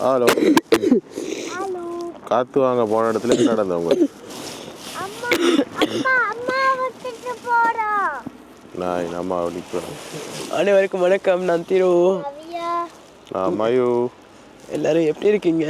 Hello காத்து வாங்க போன இடத்துல என்ன நடந்தவங்க நான் என் அம்மா நிற்கிறேன் அனைவருக்கும் வணக்கம் நான் திரு. நான் மயு. எல்லாரும் எப்படி இருக்கீங்க?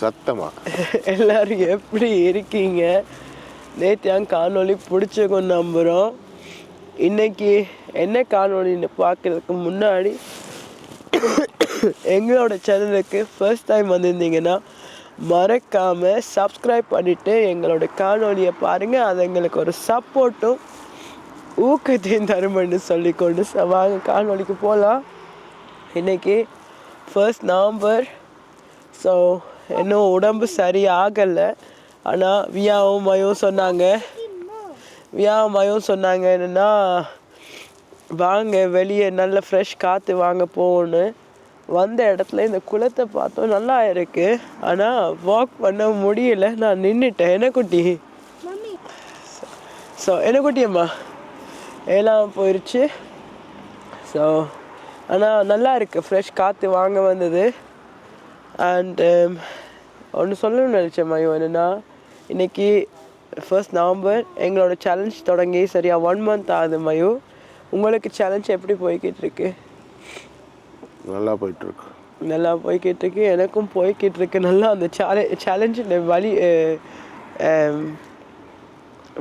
சத்தமா? எல்லாரும் எப்படி இருக்கீங்க? நேற்று காணொளி பிடிச்சிருக்கும் நம்புகிறோம் இன்னைக்கு என்ன காணொளின்னு பார்க்குறதுக்கு முன்னாடி எங்களோட சேனலுக்கு ஃபர்ஸ்ட் டைம் வந்திருந்தீங்கன்னா மறக்காமல் சப்ஸ்கிரைப் பண்ணிவிட்டு எங்களோட காணொலியை பாருங்கள் அது எங்களுக்கு ஒரு சப்போர்ட்டும் ஊக்கத்தையும் தருமென்னு சொல்லிக்கொண்டு ச- வாங்க காணொலிக்கு போகலாம் இன்னைக்கு ஃபர்ஸ்ட் நவம்பர் ஸோ இன்னும் உடம்பு சரியாகலை. ஆனால் வியாவும் மயம் சொன்னாங்க. வியாவும் மயம் சொன்னாங்க என்னென்னா வாங்க வெளியே நல்ல ஃப்ரெஷ் காற்று வாங்க போகணுன்னு வந்த இடத்துல இந்த குளத்தை பார்த்தோம். நல்லா இருக்கு. ஆனால் வாக் பண்ண முடியல. நான் நின்றுட்டேன் என்ன குட்டி? ஸோ என்ன குட்டியம்மா எல்லாம் போயிடுச்சு ஸோ ஆனால் நல்லா இருக்கு. ஃப்ரெஷ் காற்று வாங்க வந்தது. அண்ட் ஒன்று சொல்லணும்னு நினச்சேன் மயோ என்னென்னா இன்னைக்கு ஃபர்ஸ்ட் நவம்பர் எங்களோட சேலஞ்ச் தொடங்கி சரியா ஒன் மந்த் ஆகுது மயோ உங்களுக்கு சேலஞ்ச் எப்படி போய்கிட்டு இருக்கு நல்லா போயிட்டு இருக்கு நல்லா போய்கிட்டு இருக்கு எனக்கும் போய்கிட்டு இருக்கு நல்லா அந்த சேல சேலஞ்சு வழி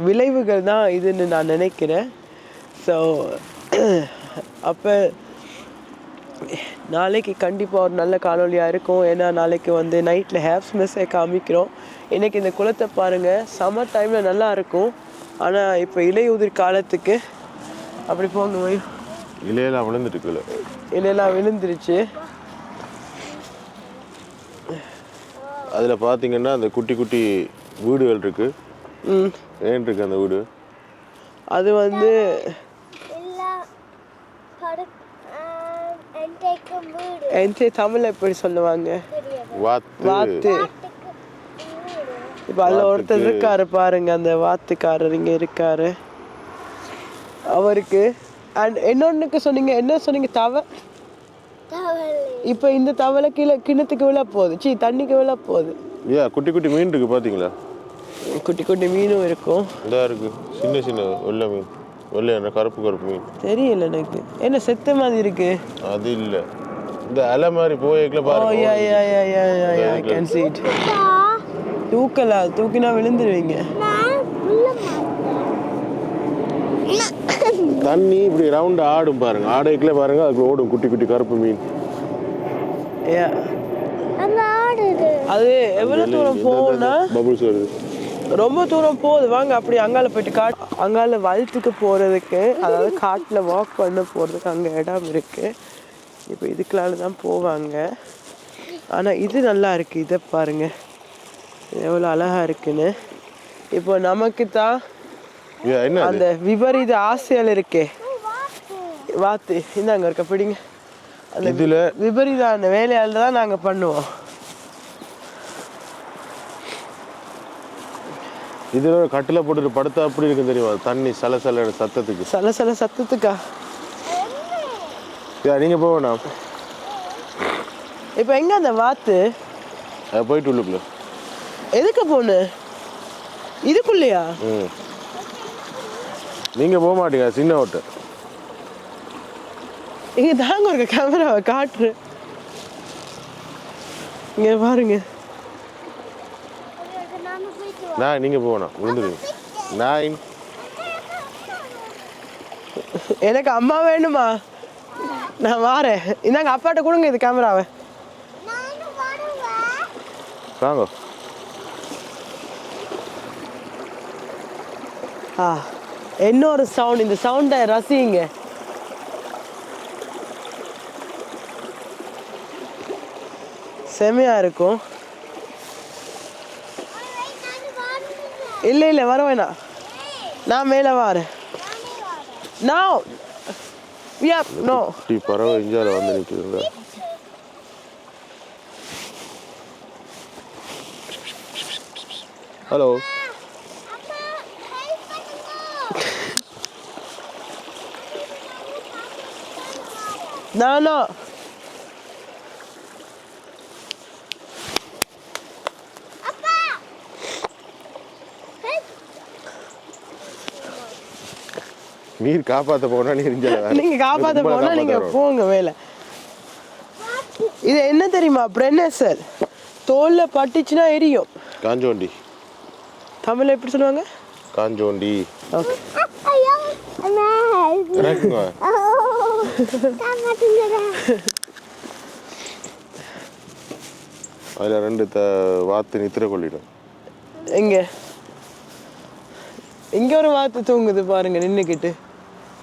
விளைவுகள் தான் இதுன்னு நான் நினைக்கிறேன். ஸோ அப்போ நாளைக்கு கண்டிப்பாக ஒரு நல்ல காணொலியாக இருக்கும். ஏன்னா நாளைக்கு வந்து நைட்டில் ஹேப்ஸ் மிஸ்ஸை காமிக்கிறோம். இன்னைக்கு இந்த குளத்தை பாருங்கள் சம்மர் டைமில் நல்லா இருக்கும். ஆனால் இப்போ இலையுதிர் காலத்துக்கு அப்படி போங்க வை இலையெல்லாம் விழுந்துட்டு இலையெல்லாம் விழுந்துருச்சு. அதில் பார்த்தீங்கன்னா அந்த குட்டி குட்டி வீடுகள் இருக்கு. ம். ஏன் இருக்கு அந்த வீடு? அது வந்து என்கிட்ட தமிழ்ல எப்படி சொல்லுவாங்க? வாத்து. இப்போ அதில் ஒருத்தர் இருக்காரு பாருங்க அந்த வாத்துக்காரர் இங்கே இருக்காரு. அவருக்கு. அண்ட் இன்னொன்றுக்கு சொன்னீங்க என்ன சொன்னீங்க தவ? தவளை. இப்போ இந்த தவளை கீழே கிணத்துக்கு விழ போகுது. சீ தண்ணிக்கு விழ போகுது. ஏன் குட்டி குட்டி மீன் இருக்கு பார்த்தீங்களா குட்டி குட்டி மீனும் இருக்கும். இதா இருக்கு. சின்ன சின்ன வெள்ளை மீன். வெள்ளை கருப்பு கருப்பு மீன். தெரியல எனக்கு. என்ன செத்த மாதிரி இருக்கு? அது இல்லை. இந்த அலை மாதிரி போய்க்கல ஓ பாருங்க. Yeah yeah yeah yeah yeah yeah I can see it. தூக்கலா? தூக்கினா விழுந்துருவீங்க நான் உள்ள தண்ணி இப்படி ரவுண்ட் ஆடும் பாருங்க. ஆடைக்குள்ள பாருங்க அதுக்கு ஓடும் குட்டி குட்டி கருப்பு மீன். அது எவ்வளோ தூரம் போகும்னா? பபுள்ஸ் வருது. ரொம்ப தூரம் போகுது. வாங்க அப்படி அங்கால போயிட்டு காட் அங்கால வளத்துக்கு போகிறதுக்கு அதாவது காட்டில் வாக் பண்ண போகிறதுக்கு அங்கே இடம் இருக்குது இப்போ இதுக்குள்ளால தான் போவாங்க. ஆனால் இது நல்லா இருக்குது இதை பாருங்க. எவ்வளோ அழகா இருக்குன்னு. இப்போ நமக்கு தான்? அந்த விபரீத ஆசைகள் இருக்கே. வாத்து இந்தாங்க இருக்க பிடிங்க. அந்த இதுல அந்த வேலையால் தான் நாங்கள் பண்ணுவோம். இதுல ஒரு கட்டில போட்டுட்டு படுத்தா அப்படி இருக்கு தெரியுமா? தண்ணி சல சல சத்தத்துக்கு. சல சல சத்தத்துக்கா? நீங்க போக வேணாம். இப்போ எங்க அந்த வாத்து? அது போயிட்டு உள்ளுக்குள்ள. எதுக்கு போன? இதுக்குள்ளயா? ம் நீங்க போக மாட்டீங்க சின்ன ஓட்டு. இங்க தாங்க ஒரு கேமராவை காட்டுரு இங்க பாருங்க. நான் நீங்க போகணும் விழுந்துருவீங்க நான் எனக்கு அம்மா வேணுமா? நான் வாரேன். இந்தாங்க அப்பாட்ட கொடுங்க இது கேமராவை வாங்க. ஆ. என்ன ஒரு சவுண்ட் இந்த சவுண்டை ரசிங்க செமையா இருக்கும். இல்லை இல்லை வர வேணாம். நான் மேலே வரேன். நான் யா நோ குட்டி பறவை இஞ்சால வந்து நிற்குதுங்க ஹலோ No, no. நீர் காப்பாத்த போனா நீரிஞ்சல நீங்க காப்பாத்த போனா நீங்க போங்க வேலை. இது என்ன தெரியுமா? பிரென்னசல் தோல்ல பட்டுச்சுன்னா எரியும். காஞ்சோண்டி. தமிழ்ல எப்படி சொல்லுவாங்க? காஞ்சோண்டி. ஓகே. இறக்குங்க காமாட்டுங்கடா அதில் ரெண்டு த வாத்து நித்திர கொள்ளிடும் எங்க? இங்க ஒரு வாத்து தூங்குது பாருங்க நின்னுக்கிட்டு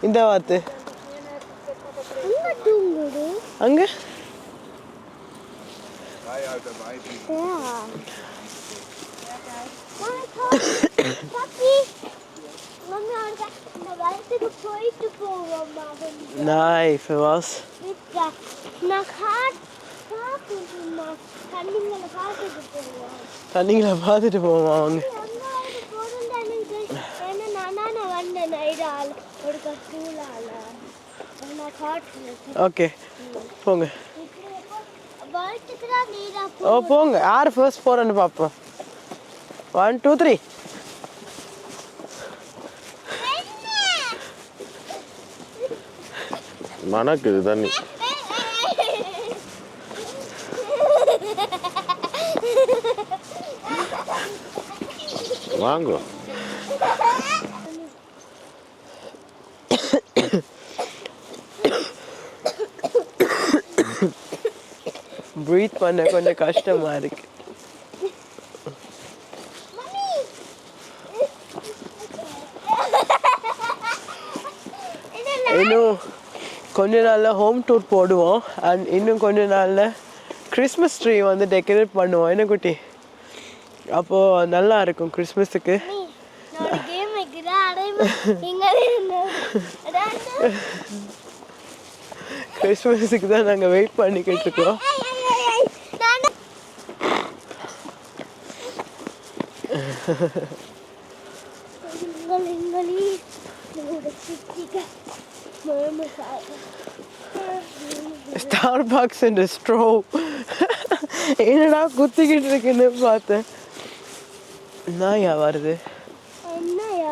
இந்த வாத்து. அங்க தூங்குது. அங்க பாப்பி மம்மி அவனுக்கு இந்த வயசுக்கு போயிட்டு போவோம் அவன் நாய் ஃபவாஸ் வீட்டுல நான் காட் காட்டுமா கண்ணுங்களை காட்டுக்கு போவோம் தண்ணிங்களை பார்த்துட்டு போவோம் அவங்க அங்க அவரு போறேன்டானுங்க ஏன்னா நான் நான் வந்தேன் நைடால் ஒரு கட்டூலால நான் காட்டுறேன் ஓகே போங்க வயிற்றுக்கு தான் நீரா ஓ போங்க யார் ஃபர்ஸ்ட் போறேன்னு பார்ப்போம் ஒன் டூ த்ரீ மணக்குது தண்ணி வாங்க. ப்ரீத் பண்ண கொஞ்சம் கஷ்டமா இருக்கு இன்னும் கொஞ்ச நாளில் ஹோம் டூர் போடுவோம். அண்ட் இன்னும் கொஞ்ச நாளில் கிறிஸ்மஸ் ட்ரீ வந்து டெக்கரேட் பண்ணுவோம். என்ன குட்டி? அப்போது நல்லா இருக்கும் கிறிஸ்மஸுக்கு கிறிஸ்மஸுக்கு தான் நாங்கள் வெயிட் பண்ணிக்கிட்டு இருக்கோம். ஸ்டார் பாக்ஸ் அண்ட் ஸ்ட்ரோ என்னடா குத்திக்கிட்டு இருக்குன்னு பார்த்தேன். நாயா வருது.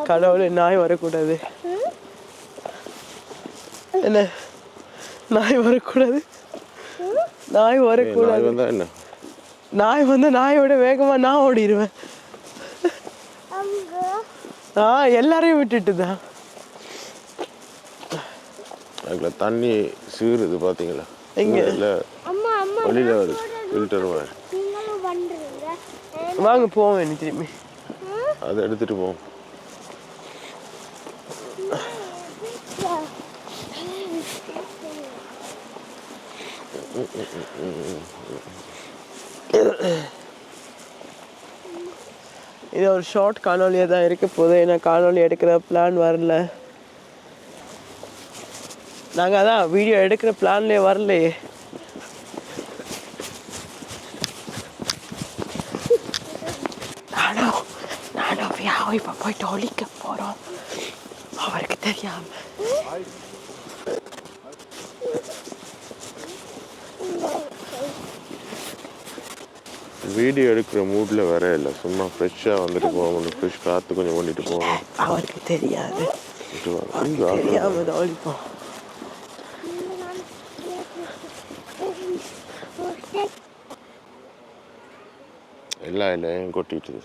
கடவுளே நாய் வரக்கூடாது. என்ன? நாய் வரக்கூடாது? நாய் வரக்கூடாது. நாய் வந்து நாயோட வேகமா நான் ஓடிடுவேன் ஆ எல்லாரையும் விட்டுட்டு தான். அதுல தண்ணி சீருது பாத்தீங்களா? எங்க? இல்ல அம்மா அம்மா வெளியில வருது. ஃபில்டர் மாதிரி வாங்க போவோம் இனி திரும்பி. அதை எடுத்துட்டு போவோம். இது ஒரு ஷார்ட் காணொலியாக தான் இருக்க போகுது. ஏன்னா காணொலி எடுக்கிற பிளான் வரல. நாங்கள் அதான் வீடியோ எடுக்கிற பிளான்லேயே வரலையே. நானும் நானும் வியாவை இப்போ போயிட்டு ஒழிக்க போகிறோம் அவருக்கு தெரியாம. வீடியோ எடுக்கிற மூட்ல வர இல்லை. சும்மா ஃப்ரெஷ்ஷாக வந்துட்டு போவோம் ஃப்ரெஷ் காற்று கொஞ்சம் ஓட்டிட்டு போவோம் அவருக்கு தெரியாது. விட்டு வாங்க. இங்க வாங்க. தெரியாம தான் ஒழிப்போம் எல்லா இலையும் கொட்டிட்டு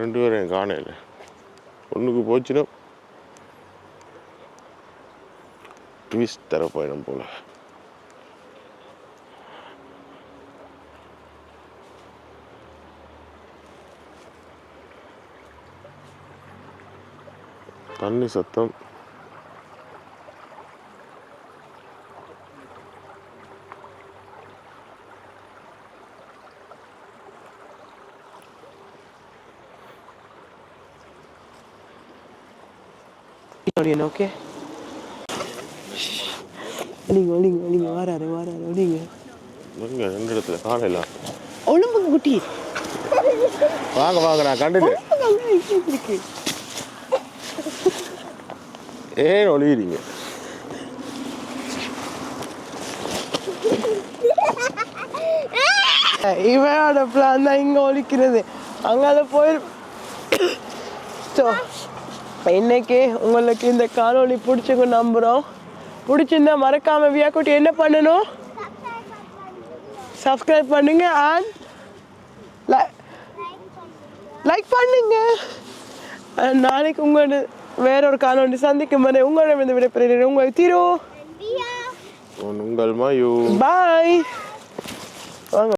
ரெண்டு பேரும் காணையில். ஒன்றுக்கு போச்சுன்னா ட்விஸ்ட் தர போயிடும் போல. தண்ணி சத்தம். ஓகே ஒளிங்க ஒளிங்க ஒளிங்க வாராரு வாராரு ஒளிங்க இடத்துல? காணையில் ஒழும்புங்க குட்டி வாங்க வாங்க நான் இருக்கு? ஏன் ஒளியிறீங்க? இவனோட பிளான் தான் இங்கே ஒழிக்கிறது அங்கால போய் ஸோ இன்னைக்கு உங்களுக்கு இந்த காணொளி பிடிச்சிங்க நம்புகிறோம் பிடிச்சிருந்தா மறக்காம வியாக்குட்டி என்ன பண்ணணும்? சப்ஸ்கிரைப் பண்ணுங்க அண்ட் லைக் பண்ணுங்க. நாளைக்கு உங்களோட வேற ஒரு காணொளி சந்திக்கும் வரை உங்களிடம் இந்த விடைபெறுகிறேன். உங்கள் தீரோ உங்கள் மாயூ. பாய்.